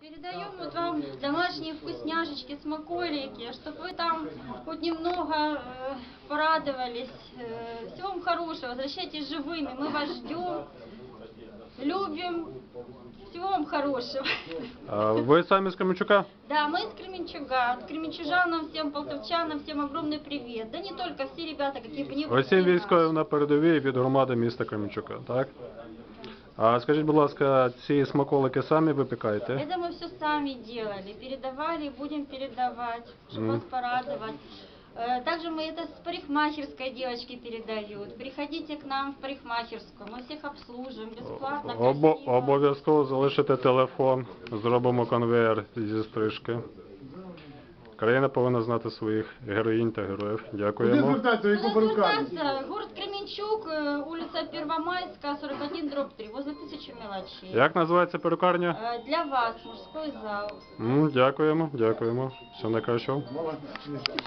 Передаем вот вам домашние вкусняшечки, смаколики, чтобы вы там хоть немного э, порадовались. Э, всего вам хорошего, возвращайтесь живыми, мы вас ждем, любим. Всего вам хорошего. А ви самі з Кременчука? Да, мы из Кременчуга. От Кременчужанам, всем полтавчанам, всем огромный привет. Да не только, все ребята, какие бы ни были. Усім все військовим наши. на передовій від громади міста Кременчука, так? А скажіть, будь ласка, ці смаколики самі випікаєте? Это мы все сами делали, передавали, будем передавать, чтобы Мгм. вас порадовать. Э, Также мы это с парикмахерской девочки передают. Приходите к нам в парикмахерскую, мы всех обслуживаем бесплатно, Обо- красиво. обов'язково залишите телефон, зробимо конвейер зі стрижки. Країна повинна знати своїх героїнь та героїв. Куди Дякуємо. звертатися, яку Куда перукарню? звертаться? Город Кременчук, э, улица Первомайская, 41, дробь 3, возле тысячи мелочей. Як називається перукарня? Э, Для вас мужской зал. М, Дякуємо, дякуємо. Всього найкращого. Молодець.